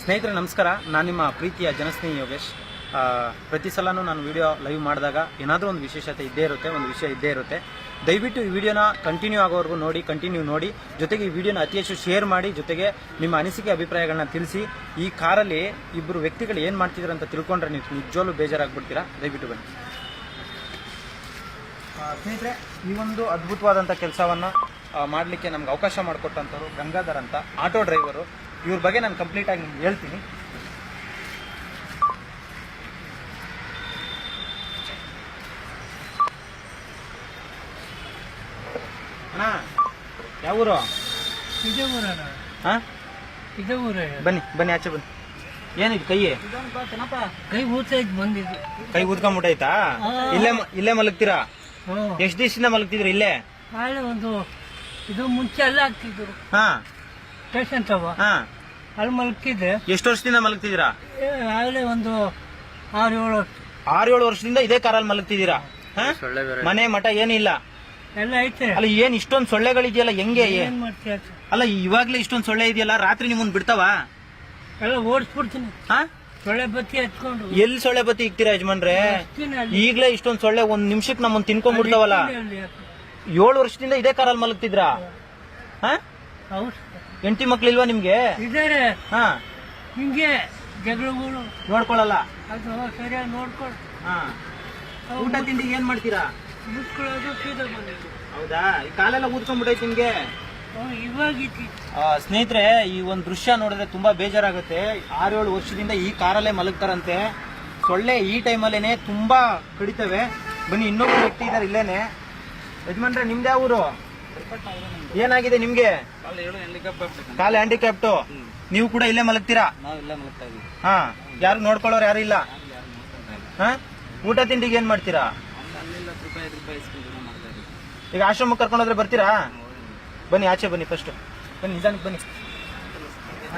ಸ್ನೇಹಿತರೆ, ನಮಸ್ಕಾರ. ನಾನು ನಿಮ್ಮ ಪ್ರೀತಿಯ ಜನಸ್ನೇಹಿ ಯೋಗೇಶ್. ಪ್ರತಿ ಸಲನೂ ನಾನು ವಿಡಿಯೋ ಲೈವ್ ಮಾಡಿದಾಗ ಏನಾದರೂ ಒಂದು ವಿಶೇಷತೆ ಇದ್ದೇ ಇರುತ್ತೆ, ಒಂದು ವಿಷಯ ಇದ್ದೇ ಇರುತ್ತೆ. ದಯವಿಟ್ಟು ಈ ವಿಡಿಯೋನ ಕಂಟಿನ್ಯೂ ಆಗೋವರೆಗೂ ನೋಡಿ ಕಂಟಿನ್ಯೂ ನೋಡಿ. ಜೊತೆಗೆ ಈ ವಿಡಿಯೋನ ಅತಿ ಹೆಚ್ಚು ಶೇರ್ ಮಾಡಿ, ಜೊತೆಗೆ ನಿಮ್ಮ ಅನಿಸಿಕೆ, ಅಭಿಪ್ರಾಯಗಳನ್ನ ತಿಳಿಸಿ. ಈ ಕಾರಲ್ಲಿ ಇಬ್ಬರು ವ್ಯಕ್ತಿಗಳು ಏನು ಮಾಡ್ತಿದ್ರು ಅಂತ ತಿಳ್ಕೊಂಡ್ರೆ ನೀವು ನಿಜವಾಗ್ಲೂ ಬೇಜಾರಾಗ್ಬಿಡ್ತೀರಾ? ದಯವಿಟ್ಟು ಬನ್ನಿ. ಸ್ನೇಹಿತರೆ, ಈ ಒಂದು ಅದ್ಭುತವಾದಂಥ ಕೆಲಸವನ್ನು ಮಾಡಲಿಕ್ಕೆ ನಮ್ಗೆ ಅವಕಾಶ ಮಾಡಿಕೊಟ್ಟಂಥವ್ರು ಗಂಗಾಧರ್ ಅಂತ, ಆಟೋ ಡ್ರೈವರು ಇವ್ರ ಬಗ್ಗೆ ನಾನು ಕಂಪ್ಲೀಟ್ ಆಗಿ ಹೇಳ್ತೀನಿ. ಅಣ್ಣ ಯಾವ ಊರು? ಇದೇ ಊರಣ್ಣ. ಹಾಂ? ಇದೇ ಊರೇ. ಬನ್ನಿ ಬನ್ನಿ ಆಚೆ ಬನ್ನಿ. ಏನಿದು ಕೈ? ಕೈ ಊತೈತ್ ಬಂದಿದ್ದು. ಕೈ ಊದ್ಕೊಂಬಿಟ್ಟೈತಾ ಇಲ್ಲೇ ಇಲ್ಲೇ ಮಲಗ್ತೀರಾ? ಎಷ್ಟು ದಿವಸದಿಂದ ಮಲಗ್ತಿದ್ರು ಇಲ್ಲೇ? ಒಂದು ಇದು ಮುಂಚೆ ಎಲ್ಲ ಹಾಕ್ತಿದ್ರು ಹಾಂ. ಸ್ಟೇಷನ್ ಅವ. ಹಾಂ. ಅಲ್ಲಿ ಮಲಗ್ತಿದ್ದೆ ಎಷ್ಟು ವರ್ಷದಿಂದ ಮಲಗ್ತಿದ್ದೀರಾ? ಆಗಲೇ ಒಂದು ಆರು ಏಳು ವರ್ಷ. ಆರು ಏಳು ವರ್ಷದಿಂದ ಇದೇ ಕಾರಲ್ಲಿ ಮಲಗ್ತಿದ್ದೀರಾ? ಹಾ? ಮನೆ ಮಠ ಏನಿಲ್ಲ? ಎಲ್ಲ ಐತೆ. ಅಲ್ಲ ಏನ್ ಇಷ್ಟೊಂದ್ ಸೊಳ್ಳೆಗಳಿದೆಯಲ್ಲ ಹೆಂಗೆ ಏ- ಏನ್ ಮಾಡ್ತೀಯ ಅಲ್ಲ ಇವಾಗ್ಲೇ ಇಷ್ಟೊಂದ್ ಸೊಳ್ಳೆ ಇದೆಯಲ್ಲ ರಾತ್ರಿ ನಿಮ್ಮನ್ ಬಿಡ್ತಾವ? ಎಲ್ಲ ಓಡಿಸ್ಬಿಡ್ತೀನಿ. ಹಾ? ಸೊಳ್ಳೆ ಬತ್ತಿ ಹಚ್ಕೊಂಡು. ಎಲ್ಲಿ ಸೊಳ್ಳೆ ಬತ್ತಿ ಇಕ್ತೀರಾ ಯಜಮಾನ್ರೆ? ಬರ್ತೀನಿ ಅಲ್ಲಿ. ಈಗ್ಲೇ ಇಷ್ಟೊಂದ್ ಸೊಳ್ಳೆ ಒಂದ್ ನಿಮಿಷಕ್ಕೆ ನಮ್ಮನ್ ತಿನ್ಕೊಂಡ್ಬಿಡ್ತಾವಲ್ಲ. ಅಲ್ಲಿ ಏಳು ವರ್ಷದಿಂದ ಇದೇ ಕಾರಲ್ಲಿ ಮಲಗ್ತಿದ್ರಾ ಹಾ? ಹೌದು. ಹೆಂಡತಿ ಮಕ್ಳಿಲ್ವಾ ನಿಮ್ಗೆ? ಇದ್ದಾರೆ ಹಾ. ಹಿಂಗೆ ಜಗಳಗಳು. ನೋಡ್ಕೊಳಲ್ಲ? ಅದು ಸರಿಯಾಗಿ ನೋಡ್ಕೊಂಡು ಹಾ. ಊಟ ತಿಂಡಿ ಏನ್ ಮಾಡ್ತೀರಾ? ಮುಚ್ಕೊಳ್ಳೋದು ಸೀದಾ ಬಂದಿದ್ದು. ಹೌದಾ? ಈ ಕಾಲೆಲ್ಲ ಊದ್ಕೊಂಡ್ಬಿಟ್ಟೈತಿ ನಿಮ್ಗೆ? ಓ ಇವಾಗಿತ್ತು. ಆ, ಸ್ನೇಹಿತರೆ ಈ ಒಂದು ದೃಶ್ಯ ನೋಡಿದ್ರೆ ತುಂಬಾ ಬೇಜಾರಾಗುತ್ತೆ. ಆರೇಳು ವರ್ಷದಿಂದ ಈ ಕಾರಲ್ಲೇ ಮಲಗ್ತಾರಂತೆ. ಸೊಳ್ಳೆ ಈ ಟೈಮಲ್ಲೇನೆ ತುಂಬಾ ಕಡಿತವೆ. ಬನ್ನಿ ಇನ್ನೊಬ್ಬ ವ್ಯಕ್ತಿ ಇದಾರೆ ಇಲ್ಲೇನೆ. ಯಜಮಾನ್ರೆ ನಿಮ್ದೇ ಊರು ಏನಾಗಿದೆ ನಿಮ್ಗೆ? ಕಾಲು ಹ್ಯಾಂಡಿಕ್ಯಾಪ್ಟು ನೀವು ಕೂಡ ಇಲ್ಲೇ ಮಲಗ್ತೀರಾ? ಹಾ. ಯಾರು ನೋಡ್ಕೊಳ್ಳೋರು ಯಾರು ಇಲ್ಲ? ಹಾ? ಊಟ ತಿಂಡಿಗೆ ಏನ್ ಮಾಡ್ತೀರಾ? ಈಗ ಆಶ್ರಮಕ್ಕೆ ಕರ್ಕೊಂಡೋದ್ರೆ ಬರ್ತೀರಾ? ಬನ್ನಿ ಆಚೆ ಬನ್ನಿ ಫಸ್ಟ್ ಬನ್ನಿ ನಿಧಾನಕ್ಕೆ ಬನ್ನಿ.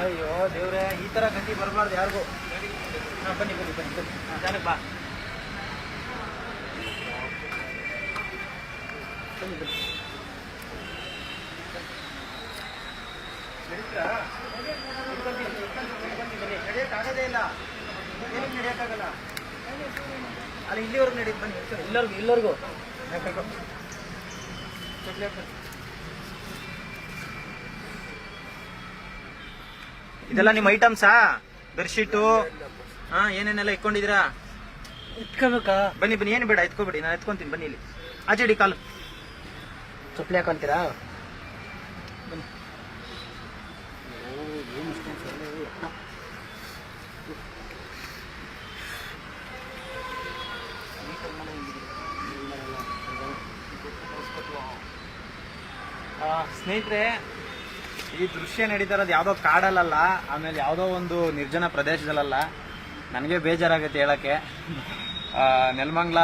ಅಯ್ಯೋ ದೇವ್ರೆ ಈ ತರ ಗಂಟಿ ಬರಬಾರ್ದು ಯಾರಿಗೂ. ಹಾ ಬನ್ನಿ ಬನ್ನಿ ಬನ್ನಿ ಬನ್ನಿ. ನಿಧಾನಕ್ಕೆ ಬಾ. ಬನ್ನಿ ಬನ್ನಿ. ನಡೆಯಕ್ಕಾಗೋದೇ ಇಲ್ಲ ಏನಕ್ಕೆ ನಡೆಯಕ್ಕಾಗಲ್ಲ ಅಲ್ಲಿ ಇಲ್ಲಿವರೆಗೂ. ನಡೀತು ಬನ್ನಿ ಎಲ್ಲರಿಗೂ ಇಲ್ಲರಿಗೂ ಇದೆಲ್ಲ ನಿಮ್ಮ ಐಟಮ್ಸಾ ಬೆಡ್ಶೀಟು ಹಾ ಏನೇನೆಲ್ಲ ಇಟ್ಕೊಂಡಿದ್ದೀರಾ? ಇಟ್ಕೋಬೇಕಾ? ಬನ್ನಿ ಬನ್ನಿ ಏನು ಬೇಡ ಎತ್ಕೋಬೇಡಿ ನಾನು ಎತ್ಕೊಂತೀನಿ ಬನ್ನಿ ಇಲ್ಲಿ. ಆಚೆ ಇಡಿ ಕಾಲು. ಚಪ್ಪಲಿ ಹಾಕೊಂತೀರಾ ಬನ್ನಿ ಆ, ಸ್ನೇಹಿತರೆ, ಈ ದೃಶ್ಯ ನಡೀತಾ ಇರೋದು ಯಾವುದೋ ಕಾಡಲ್ಲಲ್ಲ, ಆಮೇಲೆ ಯಾವುದೋ ಒಂದು ನಿರ್ಜನ ಪ್ರದೇಶದಲ್ಲಲ್ಲ. ನನಗೆ ಬೇಜಾರಾಗುತ್ತೆ ಹೇಳೋಕ್ಕೆ. ನೆಲಮಂಗ್ಲ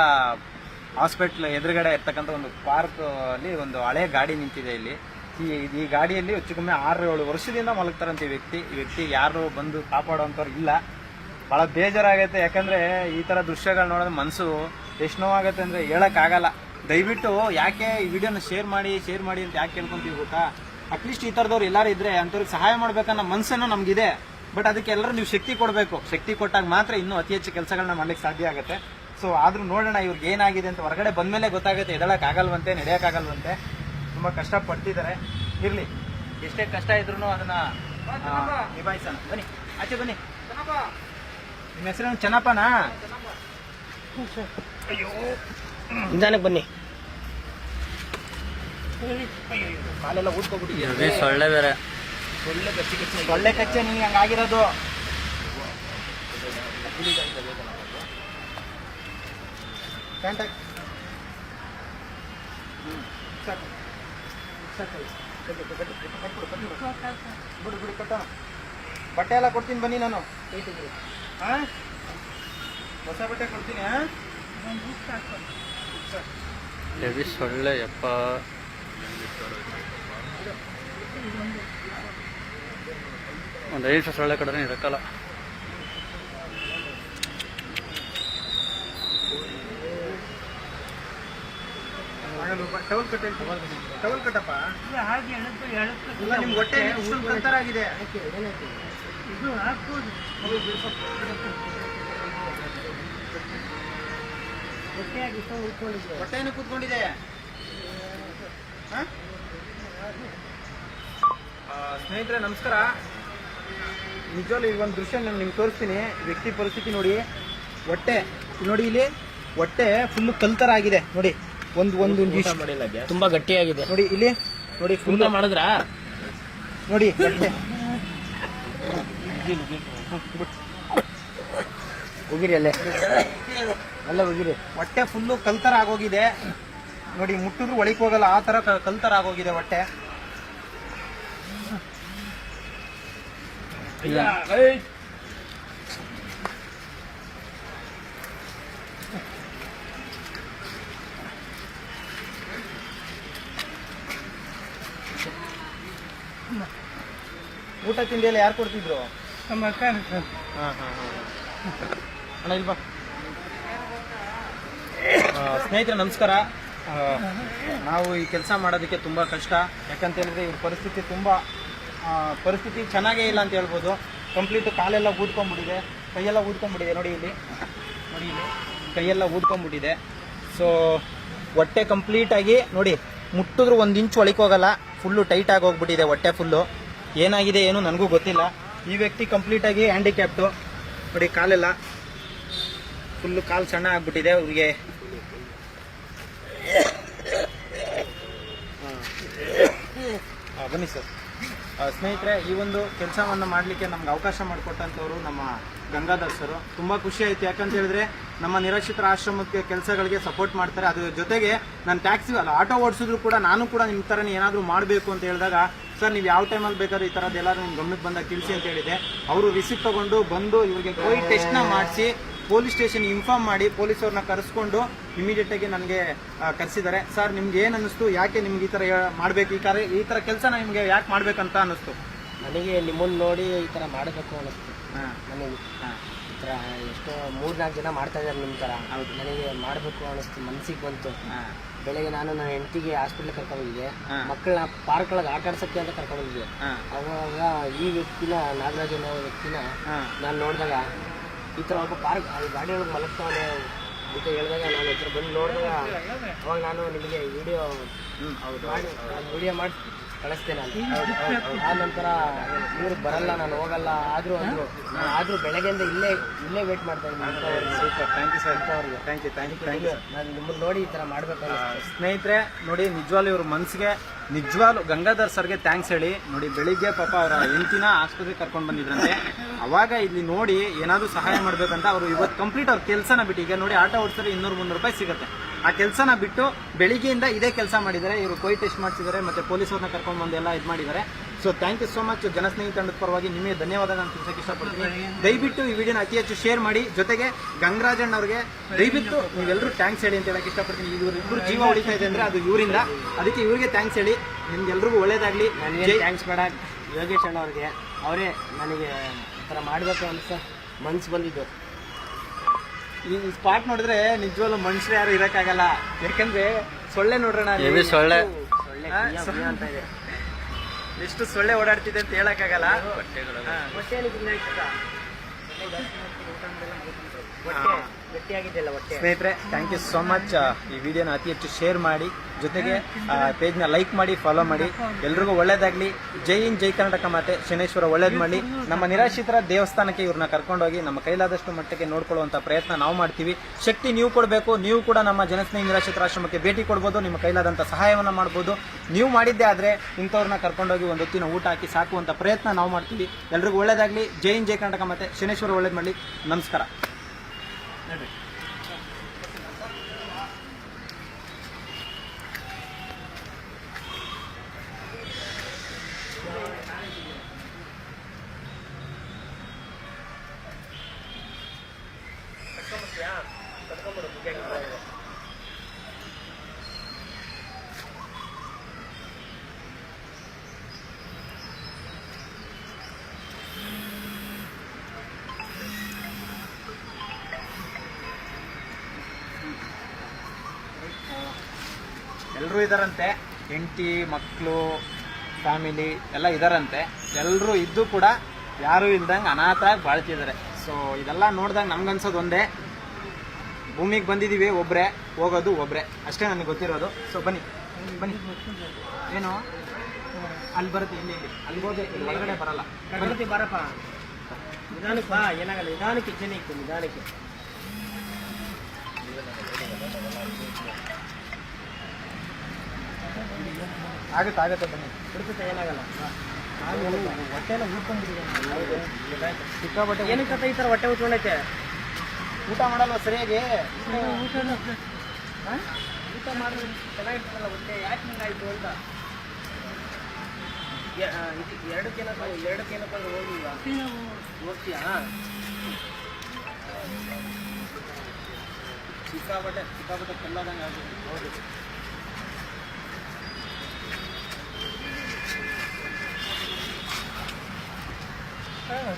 ಹಾಸ್ಪಿಟ್ಲ್ ಎದುರುಗಡೆ ಇರ್ತಕ್ಕಂಥ ಒಂದು ಪಾರ್ಕ್ ಅಲ್ಲಿ ಒಂದು ಹಳೆ ಗಾಡಿ ನಿಂತಿದೆ ಇಲ್ಲಿ. ಈ ಈ ಗಾಡಿಯಲ್ಲಿ ಹೆಚ್ಚುಕೊಮ್ಮೆ ಆರು ಏಳು ವರ್ಷದಿಂದ ಮಲಗ್ತಾರಂತ ಈ ವ್ಯಕ್ತಿ. ಈ ವ್ಯಕ್ತಿ ಯಾರು ಬಂದು ಕಾಪಾಡುವಂಥವ್ರು ಇಲ್ಲ. ಭಾಳ ಬೇಜಾರಾಗುತ್ತೆ. ಯಾಕಂದ್ರೆ ಈ ತರ ದೃಶ್ಯಗಳು ನೋಡಿದ್ರೆ ಮನಸ್ಸು ಎಷ್ಟು ನೋವಾಗುತ್ತೆ ಅಂದರೆ ಹೇಳಕ್ಕಾಗಲ್ಲ. ದಯವಿಟ್ಟು ಯಾಕೆ ಈ ವಿಡಿಯೋನ ಶೇರ್ ಮಾಡಿ ಶೇರ್ ಮಾಡಿ ಅಂತ ಯಾಕೆ ಕೇಳ್ಕೊಂತೀವಿ ಗೊತ್ತಾ? ಅಟ್ಲೀಸ್ಟ್ ಈ ಥರದವ್ರು ಎಲ್ಲರೂ ಇದ್ರೆ ಅಂಥವ್ರಿಗೆ ಸಹಾಯ ಮಾಡ್ಬೇಕನ್ನೋ ಮನಸ್ಸನ್ನು ನಮಗಿದೆ. ಬಟ್ ಅದಕ್ಕೆ ಎಲ್ಲರೂ ನೀವು ಶಕ್ತಿ ಕೊಡಬೇಕು. ಶಕ್ತಿ ಕೊಟ್ಟಾಗ ಮಾತ್ರ ಇನ್ನೂ ಅತಿ ಹೆಚ್ಚು ಕೆಲಸಗಳನ್ನ ಮಾಡ್ಲಿಕ್ಕೆ ಸಾಧ್ಯ ಆಗುತ್ತೆ. ಸೊ ಆದರೂ ನೋಡೋಣ ಇವ್ರಿಗೆ ಏನಾಗಿದೆ ಅಂತ. ಹೊರಗಡೆ ಬಂದ್ಮೇಲೆ ಗೊತ್ತಾಗುತ್ತೆ ಎದಳಕ್ಕಾಗಲ್ವಂತೆ ನಡೆಯೋಕ್ಕಾಗಲ್ವಂತೆ ತುಂಬಾ ಕಷ್ಟಪಡ್ತಿದ್ದಾರೆ ಇರಲಿ. ಇರ್ಲಿ ಎಷ್ಟೇ ಕಷ್ಟ ಇದ್ರೂ ಅದನ್ನ ನಿಭಾಯಿಸೋಣ. ಬನ್ನಿ. ಆಚೆ ಬನ್ನಿ. ನಿಮ್ಮ ಹೆಸರು ಚೆನ್ನಪ್ಪನಾ? ಅಯ್ಯೋ. ನಿಧಾನಕ್ಕೆ ಬನ್ನಿ ಕಾಲೆಲ್ಲ ಊದ್ಕೊಬಿಟ್ಟಿದೆ ಸೊಳ್ಳೆ ಬೇರೆ ಸೊಳ್ಳೆ ಕಚ್ಚಿ ಕಚ್ಚಿ ಸೊಳ್ಳೆ ಕಚ್ಚೆ ನಿಂಗೆ ಹಂಗಾಗಿರೋದು. ಹ್ಮ್. ಸಾಕು. ಸಾಕು. ಬಿಡು ಬಿಡು ಕಟ್ಟ ಬಟ್ಟೆ ಎಲ್ಲ ಕೊಡ್ತೀನಿ ಬನ್ನಿ ನಾನು ಹಾ ಹೊಸ ಬಟ್ಟೆ ಕೊಡ್ತೀನಿ ಹಾ ಹೆವಿ ಸೊಳ್ಳೆ ಯಪ್ಪ. ಒಂದು ಐದು ನಿಮಿಷ ಸೊಳ್ಳೆ ಕಡೆ ಇರಕ್ಕಲ್ಲ ಟವಲ್ ಕಟ್ಟಪ್ಪ ಇಲ್ಲ ಹೊಟ್ಟೆ ಆಗಿದೆ ಇದು ಹಾಕ್ಬೋದು. ಹೊಟ್ಟೆನು ಕೂತ್ಕೊಂಡಿದೆ. ಆ, ಸ್ನೇಹಿತರೆ ನಮಸ್ಕಾರ. ನಿಜವಾಗ್ಲೂ ಈ ಒಂದು ದೃಶ್ಯ ನಾನು ನಿಮ್ಗೆ ತೋರಿಸ್ತೀನಿ. ವ್ಯಕ್ತಿ ಪರಿಸ್ಥಿತಿ ನೋಡಿ. ಹೊಟ್ಟೆ. ನೋಡಿ ಇಲ್ಲಿ ಹೊಟ್ಟೆ ಫುಲ್ ಕಲ್ತರ ಆಗಿದೆ. ನೋಡಿ. ಒಂದು ಒಂದು ತುಂಬಾ ಗಟ್ಟಿಯಾಗಿದೆ. ನೋಡಿ ಇಲ್ಲಿ ನೋಡಿ ಫುಲ್ ಮಾಡಿದ್ರ? ನೋಡಿ ಹೊಟ್ಟೆ. ಹೋಗಿರಿ ಅಲ್ಲೇ. ಹೊಟ್ಟೆ ಫುಲ್ಲು ಕಲ್ತರ ಆಗೋಗಿದೆ. ನೋಡಿ ಮುಟ್ಟಿದ್ರು ಒಳಕ್ ಹೋಗಲ್ಲ ಆ ತರ ಕಲ್ತರ ಆಗೋಗಿದೆ ಹೊಟ್ಟೆ. ಊಟ ತಿಂಡಿಯಲ್ಲಿ ಯಾರು ಕೊಡ್ತಿದ್ರು? ನಮ್ಮ ಅಕ್ಕ ಹಾಂ ಹಾಂ ಅಣ್ಣ ಆ, ಸ್ನೇಹಿತರೆ, ನಮಸ್ಕಾರ. ನಾವು ಈ ಕೆಲಸ ಮಾಡೋದಕ್ಕೆ ತುಂಬ ಕಷ್ಟ. ಯಾಕಂತ ಹೇಳಿದ್ರೆ ಇವ್ರ ಪರಿಸ್ಥಿತಿ ತುಂಬ ಪರಿಸ್ಥಿತಿ ಚೆನ್ನಾಗೇ ಇಲ್ಲ ಅಂತ ಹೇಳ್ಬೋದು. ಕಂಪ್ಲೀಟು ಕಾಲೆಲ್ಲ ಊದ್ಕೊಂಡ್ಬಿಟ್ಟಿದೆ. ಕೈಯೆಲ್ಲ ಊದ್ಕೊಂಡ್ಬಿಟ್ಟಿದೆ ನೋಡಿ ಇಲ್ಲಿ. ನೋಡಿ ಇಲ್ಲಿ. ಕೈಯೆಲ್ಲ ಊದ್ಕೊಂಡ್ಬಿಟ್ಟಿದೆ. ಸೊ ಹೊಟ್ಟೆ ಕಂಪ್ಲೀಟಾಗಿ ನೋಡಿ, ಮುಟ್ಟಿದ್ರು ಒಂದು ಇಂಚು ಒಳಗೆ ಹೋಗಲ್ಲ. ಫುಲ್ಲು ಟೈಟ್ ಆಗಿ ಹೋಗ್ಬಿಟ್ಟಿದೆ ಹೊಟ್ಟೆ ಫುಲ್ಲು ಏನಾಗಿದೆ ಏನು ನನಗೂ ಗೊತ್ತಿಲ್ಲ. ಈ ವ್ಯಕ್ತಿ ಕಂಪ್ಲೀಟಾಗಿ ಹ್ಯಾಂಡಿಕ್ಯಾಪ್ಟು ನೋಡಿ, ಕಾಲೆಲ್ಲ ಫುಲ್ಲು ಕಾಲು ಸಣ್ಣ ಆಗ್ಬಿಟ್ಟಿದೆ, ಅವ್ರಿಗೆ. ಬನ್ನಿ ಸರ್. ಸ್ನೇಹಿತರೆ, ಈ ಒಂದು ಕೆಲಸವನ್ನು ಮಾಡಲಿಕ್ಕೆ ನಮ್ಗೆ ಅವಕಾಶ ಮಾಡಿಕೊಟ್ಟಂಥವ್ರು ನಮ್ಮ ಗಂಗಾಧರ್ ಸರ್. ತುಂಬ ಖುಷಿ ಆಯಿತು. ಯಾಕಂತ ಹೇಳಿದ್ರೆ, ನಮ್ಮ ನಿರಾಶ್ರಿತರ ಆಶ್ರಮಕ್ಕೆ ಕೆಲಸಗಳಿಗೆ ಸಪೋರ್ಟ್ ಮಾಡ್ತಾರೆ. ಅದ್ರ ಜೊತೆಗೆ ನಾನು ಟ್ಯಾಕ್ಸಿ ಅಲ್ಲ ಆಟೋ ಓಡಿಸಿದ್ರು ಕೂಡ ನಾನು ಕೂಡ ನಿಮ್ಮ ಥರನೇ ಏನಾದರೂ ಮಾಡಬೇಕು ಅಂತ ಹೇಳಿದಾಗ, ಸರ್, ನೀವು ಯಾವ ಟೈಮಲ್ಲಿ ಬೇಕಾದ್ರೂ ಈ ಥರದ್ದು ಎಲ್ಲರೂ ನಿಮ್ಮ ಗಮನಕ್ಕೆ ಬಂದಾಗ ತಿಳಿಸಿ ಅಂತ ಹೇಳಿದೆ ಅವರು ರಿಸಿಪ್ಟ್ ತೊಗೊಂಡು ಬಂದು ಇವರಿಗೆ ಕೋವಿಡ್ ಟೆಸ್ಟ್ನ ಮಾಡಿಸಿ ಪೊಲೀಸ್ ಸ್ಟೇಷನ್ ಇನ್ಫಾರ್ಮ್ ಮಾಡಿ ಪೊಲೀಸವ್ರನ್ನ ಕರೆಸ್ಕೊಂಡು ಇಮಿಡಿಯೇಟ್ ಆಗಿ ನನಗೆ ಕರೆಸಿದ್ದಾರೆ. ಸರ್ ನಿಮ್ಗೆ ಏನು ಅನ್ನಿಸ್ತು? ಯಾಕೆ ನಿಮ್ಗೆ ಈ ಥರ ಮಾಡಬೇಕು? ಈ ಕಾರ್ಯ ಈ ಥರ ಕೆಲಸ ನಿಮಗೆ ಯಾಕೆ ಮಾಡಬೇಕಂತ ಅನಿಸ್ತು ನನಗೆ ನಿಮ್ಮನ್ನ ನೋಡಿ ಈ ತರ ಮಾಡಬೇಕು ಅನಿಸ್ತು ಹಾಂ. ನನಗೆ ಹಾಂ. ಈ ಥರ ಎಷ್ಟೋ ಮೂರ್ನಾಲ್ಕು ಜನ ಮಾಡ್ತಾ ಇದ್ದಾರೆ ನಿಮ್ಮ ತರ. ಹೌದು. ನನಗೆ ಮಾಡಬೇಕು ಅನಿಸ್ತು ಮನ್ಸಿಗೆ ಬಂತು. ಹಾಂ. ಬೆಳಗ್ಗೆ ನಾನು ನನ್ನ ಹೆಂಡತಿಗೆ ಹಾಸ್ಪಿಟ್ಲ್ ಕರ್ಕೊಂಡೋಗಿದ್ದೆ ಹಾ. ಮಕ್ಕಳನ್ನ ಪಾರ್ಕ್ ಒಳಗೆ ಆಟ ಆಡ್ಸಕ್ಕೆ ಅಂತ ಕರ್ಕೊಂಡೋಗಿದ್ದೆ ಹಾಂ. ಅವಾಗ ಈ ವ್ಯಕ್ತಿನ ನಾಗರಾಜ್ ಅನ್ನೋ ವ್ಯಕ್ತಿನ ನಾನು ನೋಡಿದಾಗ ಈ ಥರ ಒಬ್ಬ ಪಾರ್ಕ್ ಅಲ್ಲಿ ಗಾಡಿ ಒಳಗೆ ಮಲಗ್ತಾನೆ ಅಂತ ಹೇಳಿದಾಗ ನಾನು ಹತ್ರ ಬಂದು ನೋಡಿದಾಗ ಅವಾಗ ನಾನು ನಿಮಗೆ ವಿಡಿಯೋ ವಿಡಿಯೋ ಮಾಡಿ ಕಳಿಸ್ತೇನೆ ಆ ನಂತರ ಇವ್ರು ಬರಲ್ಲ ನಾನು ಹೋಗಲ್ಲ. ಆದರೂ ಅಂದರು ನಾನು ಆದರೂ ಬೆಳಗ್ಗೆಯಿಂದ ಇಲ್ಲೇ ಇಲ್ಲೇ ವೇಟ್ ಮಾಡ್ತಾ ಇದ್ದೀನಿ. ನಾನು ನಿಮ್ಮನ್ನು ನೋಡಿ ಈ ಥರ ಮಾಡಬೇಕು ಸ್ನೇಹಿತರೆ ನೋಡಿ ನಿಜವಾಗ್ಲೂ ಇವ್ರ ಮನಸ್ಸಿಗೆ ನಿಜವಾಗ್ಲೂ ಗಂಗಾಧರ್ ಸರ್ಗೆ ಥ್ಯಾಂಕ್ಸ್ ಹೇಳಿ. ನೋಡಿ ಬೆಳಿಗ್ಗೆ ಪಾಪ ಅವರ ಹೆಂಡತಿನ ಆಸ್ಪತ್ರೆಗೆ ಕರ್ಕೊಂಡು ಬಂದಿದ್ರಂತೆ. ಅವಾಗ ಇಲ್ಲಿ ನೋಡಿ ಏನಾದರೂ ಸಹಾಯ ಮಾಡಬೇಕಂತ ಅವರು ಇವತ್ತು ಕಂಪ್ಲೀಟ್ ಅವ್ರ ಕೆಲಸನ ಬಿಟ್ಟು ಈಗ ನೋಡಿ ಆಟೋ ಓಡಿಸಿದ್ರೆ ಇನ್ನೂರು ಮುನ್ನೂರು ರೂಪಾಯಿ ಸಿಗುತ್ತೆ. ಆ ಕೆಲಸನ ಬಿಟ್ಟು ಬೆಳಿಗ್ಗೆಯಿಂದ ಇದೇ ಕೆಲಸ ಮಾಡಿದ್ದಾರೆ. ಇವರು ಕೊಯ್ ಟೆಸ್ಟ್ ಮಾಡಿಸಿದ್ದಾರೆ ಮತ್ತೆ ಪೊಲೀಸರನ್ನ ಕರ್ಕೊಂಡು ಬಂದು ಎಲ್ಲ ಇದು ಮಾಡಿದ್ದಾರೆ. So thank you so much ಜನಸ್ನೇಹಿ ತಂಡದ ಪರವಾಗಿ ನಿಮಗೆ ಧನ್ಯವಾದ ನಾನು ತಿಳಿಸಕ್ಕೆ ಇಷ್ಟಪಡ್ತೀನಿ. ದಯವಿಟ್ಟು ಈ ವಿಡಿಯೋನ ಅತಿ ಹೆಚ್ಚು ಶೇರ್ ಮಾಡಿ. ಜೊತೆಗೆ ಗಂಗರಾಜಣ್ಣ ಅವ್ರಿಗೆ ದಯವಿಟ್ಟು ನೀವೆಲ್ಲರೂ ಥ್ಯಾಂಕ್ಸ್ ಹೇಳಿ ಅಂತ ಹೇಳಕ್ಕೆ ಇಷ್ಟಪಡ್ತೀನಿ. ಇವರು ಇಬ್ಬರು ಜೀವ ಉಳಿತಾ ಇದೆ ಅಂದರೆ ಅದು ಇವರಿಂದ. ಅದಕ್ಕೆ ಇವರಿಗೆ ಥ್ಯಾಂಕ್ಸ್ ಹೇಳಿ. ನಿಮ್ಗೆಲ್ರಿಗೂ ಒಳ್ಳೇದಾಗಲಿ. ನನಗೆ ಥ್ಯಾಂಕ್ಸ್ ಬೇಡ. ಯೋಗೇಶ್ ಅಣ್ಣ ಅವ್ರಿಗೆ ಅವರೇ ನನಗೆ ಈ ಥರ ಮಾಡಬೇಕು ಅಂತ ಮನ್ಸು ಬಂದಿದ್ದು. ಈ ಸ್ಪಾಟ್ ನೋಡಿದ್ರೆ ನಿಜವಾಗ್ಲೂ ಮನುಷ್ಯರು ಯಾರು ಇರಕ್ಕಾಗಲ್ಲ ಯಾಕಂದ್ರೆ ಸೊಳ್ಳೆ ನೋಡ್ರಣ. Heavy ಸೊಳ್ಳೆ. ಎಷ್ಟು- ಹಾ, ಸೊಳ್ಳೆ ಅಂತ ಇದೆ ಎಷ್ಟು ಸೊಳ್ಳೆ ಓಡಾಡ್ತಿದೆ ಅಂತ ಹೇಳಕ್ಕಾಗಲ್ಲ ಹಾ. ಹಾ. ಗಟ್ಟಿಯಾಗಿದ್ದೆಲ್ಲ ಹೊಟ್ಟೆ ಸ್ನೇಹಿತರೆ ಥ್ಯಾಂಕ್ ಯು ಸೋ ಮಚ್ ಈ ವಿಡಿಯೋನ ಅತಿ ಹೆಚ್ಚು ಶೇರ್ ಮಾಡಿ, ಜೊತೆಗೆ ಪೇಜ್ನ ಲೈಕ್ ಮಾಡಿ ಫಾಲೋ ಮಾಡಿ. ಎಲ್ರಿಗೂ ಒಳ್ಳೇದಾಗ್ಲಿ. ಜೈ ಇನ್ ಜೈ ಕರ್ನಾಟಕ ಮಾತೆ. ಶನೇಶ್ವರ ಒಳ್ಳೇದ್ ಮಾಡಿ ನಮ್ಮ ನಿರಾಶ್ರಿತರ ದೇವಸ್ಥಾನಕ್ಕೆ ಇವ್ರನ್ನ ಕರ್ಕೊಂಡೋಗಿ, ನಮ್ಮ ಕೈಲಾದಷ್ಟು ಮಟ್ಟಕ್ಕೆ ನೋಡ್ಕೊಳ್ಳುವಂತ ಪ್ರಯತ್ನ ನಾವು ಮಾಡ್ತೀವಿ. ಶಕ್ತಿ ನೀವು ಕೊಡಬೇಕು. ನೀವು ಕೂಡ ನಮ್ಮ ಜನಸ್ನೇಹಿ ನಿರಾಶ್ರಿತರ ಆಶ್ರಮಕ್ಕೆ ಭೇಟಿ ಕೊಡ್ಬೋದು. ನಿಮ್ಮ ಕೈಲಾದಂಥ ಸಹಾಯವನ್ನು ಮಾಡ್ಬೋದು. ನೀವು ಮಾಡಿದ್ದೇ ಆದರೆ ಇಂಥವ್ರನ್ನ ಕರ್ಕೊಂಡೋಗಿ ಒಂದು ಹೊತ್ತಿನ ಊಟ ಹಾಕಿ ಸಾಕುವಂಥ ಪ್ರಯತ್ನ ನಾವು ಮಾಡ್ತೀವಿ. ಎಲ್ರಿಗೂ ಒಳ್ಳೇದಾಗ್ಲಿ. ಜೈ ಇನ್ ಜೈ ಕರ್ನಾಟಕ ಮತ್ತೆ ಶನೇಶ್ವರ ಒಳ್ಳೇದ್ ಮಾಡಿ ನಮಸ್ಕಾರ. ಎಲ್ಲರೂ ಇದ್ದಾರಂತೆ ಹೆಂಡತಿ ಮಕ್ಕಳು ಫ್ಯಾಮಿಲಿ ಎಲ್ಲ ಇದ್ದಾರಂತೆ ಎಲ್ಲರೂ ಇದ್ದು ಕೂಡ ಯಾರೂ ಇಲ್ದಂಗೆ ಅನಾಥಾಗಿ ಬಾಳ್ತಿದ್ದಾರೆ ಸೊ ಇದೆಲ್ಲ ನೋಡಿದಾಗ ನಮ್ಗನ್ಸೋದು ಒಂದೇ. ಭೂಮಿಗೆ ಬಂದಿದ್ದೀವಿ ಒಬ್ಬರೇ ಹೋಗೋದು ಒಬ್ಬರೇ ಅಷ್ಟೇ ನನಗೆ ಗೊತ್ತಿರೋದು. ಸೊ ಬನ್ನಿ. ಬನ್ನಿ. ಏನು? ಅಲ್ಲಿ ಬರುತ್ತೆ, ಇಲ್ಲಿ ಇಲ್ಲಿ. ಅಲ್ಲಿ ಹೋದ್ರೆ ಒಳಗಡೆ ಬರಲ್ಲ. ಗಣಪತಿ ಬರಪ್ಪ. ನಿಧಾನಕ್ಕೆ ಬಾ, ಏನಾಗಲ್ಲ. ನಿಧಾನಕ್ಕೆ ಜನ ಇತ್ತು, ನಿಧಾನಕ್ಕೆ. ಆಗುತ್ತೆ ಆಗುತ್ತೆ ಬನ್ನಿ. ಬಿಡ್ತೈತೆ ಏನಾಗಲ್ಲ. ಹೊಟ್ಟೆ ಎಲ್ಲ ಊದ್ಕೊಂಡ್ಬಿಟ್ಟಿದೆ ಸಿಕ್ಕಾಬಟ್ಟೆ ಏನಕ್ಕೆ ಈ ಥರ ಹೊಟ್ಟೆ ಉತ್ಕೊಂಡೈತೆ ಊಟ ಮಾಡಲ್ವಾ ಸರಿಯಾಗಿ? ಊಟ ಮಾಡಿದ್ರೆ ಚೆನ್ನಾಗಿರ್ತದಲ್ಲ ಹೊಟ್ಟೆ? ಯಾಕೆ ಹಿಂಗಾಯ್ತು ಅಂತ? ಎರಡಕ್ಕೇನಪ್ಪ ಎರಡಕ್ಕೇನಪ್ಪ ಹೋಗಿಲ್ವಾ ಹೋಗ್ತೀಯಾ? ಸಿಕ್ಕಾಬಟ್ಟೆ ಸಿಕ್ಕಾಬಟ್ಟೆ ಕಲ್ಲಾದಂಗೆ ಆಗುತ್ತೆ ಹೌದು. হ্যাঁ